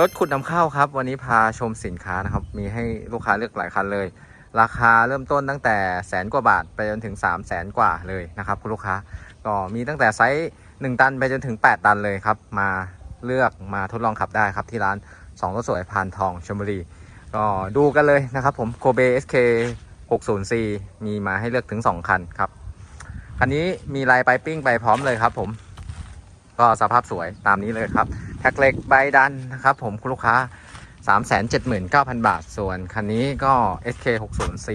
รถขุดนำเข้าครับ วันนี้พาชมสินค้านะครับ มีให้ลูกค้าเลือกหลายคันเลย ราคาเริ่มต้นตั้งแต่แสนกว่าบาทไปจนถึง 3 0 0แสนกว่าเลยนะครับคุณลูกค้าก็มีตั้งแต่ไซส์1ตันไปจนถึง 8 ตันเลยครับ มาเลือกมาทดลองขับได้ครับที่ร้าน2รถสวยพานทองชลบุรีก็ดูกันเลยนะครับผมโคเบ SK 60C มีมาให้เลือกถึง 2 คันครับ คันนี้มีลายไปปิ้งไปพร้อมเลยครับผม ก็สภาพสวยตามนี้เลยครับ แท็กเหล็กใบดันนะครับผมคุณลูกค้า 379,000 บาท ส่วนคันนี้ก็ SK 60C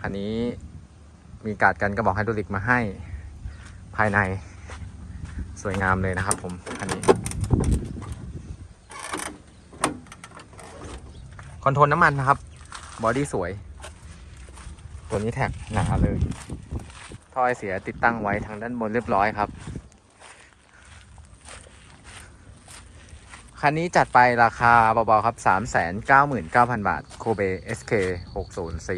คันนี้มีการ์ดกันกระบอกไฮดรอลิกมาให้ภายในสวยงามเลยนะครับผมคันนี้ คอนโทรลน้ำมันนะครับ บอดี้สวย ตัวนี้แท็กหนาเลยท่อไอเสียติดตั้งไว้ทางด้านบนเรียบร้อยครับ คันนี้จัดไปราคาเบาๆครับ 399,000 บาท โคเบ SK 60C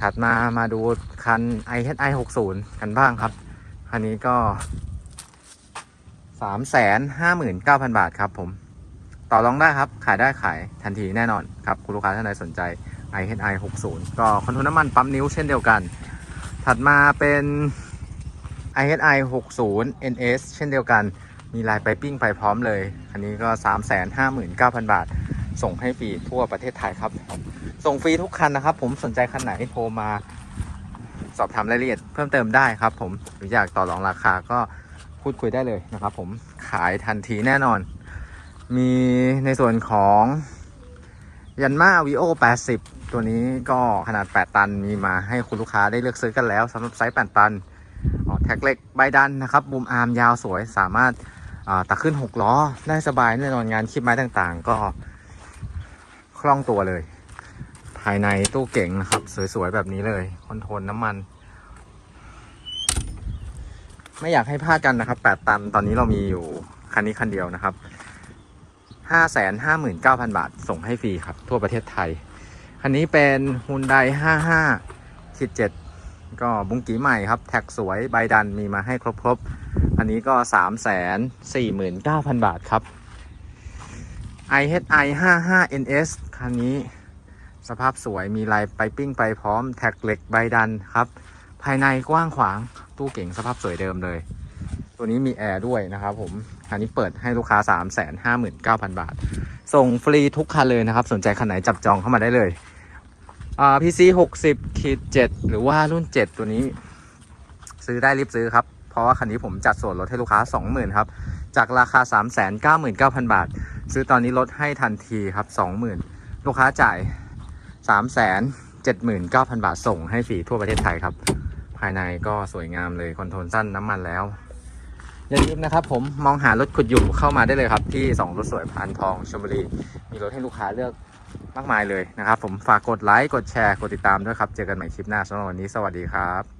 ถัดมามาดูคัน IHI 60กันบ้างครับ คันนี้ก็ 359,000 บาทครับผม ต่อรองได้ครับ ขายได้ขายทันทีแน่นอนครับ คุณลูกค้าท่านใดสนใจ IHI 60ก็คอนโทรลน้ำมันปั๊มนิ้วเช่นเดียวกัน ถัดมาเป็น IHI 60 NS เช่นเดียวกัน มีลายไปปิ้งไปพร้อมเลย อันนี้ก็ 359,000 บาท ส่งให้ฟรีทั่วประเทศไทยครับ ส่งฟรีทุกคันนะครับ ผมสนใจคันไหนโทรมา สอบถามรายละเอียดเพิ่มเติมได้ครับ ผมหรืออยากต่อรองราคาก็พูดคุยได้เลยนะครับ ผมขายทันทีแน่นอน มีในส่วนของยันมาวีโอ80 ตัวนี้ก็ขนาด 8 ตันมีมาให้คุณลูกค้าได้เลือกซื้อกันแล้วสำหรับไซส์ 8 ตันออแท็กเล็กใบดันนะครับบูมอาร์มยาวสวยสามารถ ตักขึ้น6ล้อได้สบายแน่นอนงานคลิปไม้ต่างๆ ก็คล่องตัวเลย ภายในตู้เก่งนะครับ สวยๆ แบบนี้เลยคอนโทรลน้ำมัน ไม่อยากให้พลาดกันนะครับ 8 ตันตอนนี้เรามีอยู่คันนี้คันเดียวนะครับ 559,000 บาทส่งให้ฟรีครับ ทั่วประเทศไทย คันนี้เป็น Hyundai 55คิด7 ก็บุ้งกี้ใหม่ครับ แท็กสวยใบดันมีมาให้ครบๆอันนี้ก็ 349,000 บาทครับ IHI 55 NS คันนี้สภาพสวยมีลายไปปิ้งไปพร้อมแท็กเหล็กใบดันครับ ภายในกว้างขวางตู้เก่งสภาพสวยเดิมเลย ตัวนี้มีแอร์ด้วยนะครับผม คันนี้เปิดให้ลูกค้า 359,000 บาท ส่งฟรีทุกคันเลยนะครับ สนใจคันไหนจับจองเข้ามาได้เลย อ่า PC 60ขีด7หรือว่ารุ่น 7 ตัวนี้ ซื้อได้รีบซื้อครับ เพราะว่าคันนี้ผมจัดส่วนลดให้ลูกค้า 20,000ครับ จากราคา 399,000 บาท ซื้อตอนนี้ลดให้ทันทีครับ 20,000 ลูกค้าจ่าย 379,000 บาทส่งให้ฟรีทั่วประเทศไทยครับ ภายในก็สวยงามเลยคอนโทรลสั้นน้ำมันแล้วอย่าลืมนะครับผมมองหารถขุดอยู่เข้ามาได้เลยครับ ที่ 2 รถสวยพานทองชลบุรี มีรถให้ลูกค้าเลือก มากมายเลยนะครับ ผมฝากกดไลค์กดแชร์กดติดตามด้วยครับ เจอกันใหม่คลิปหน้าสำหรับวันนี้สวัสดีครับ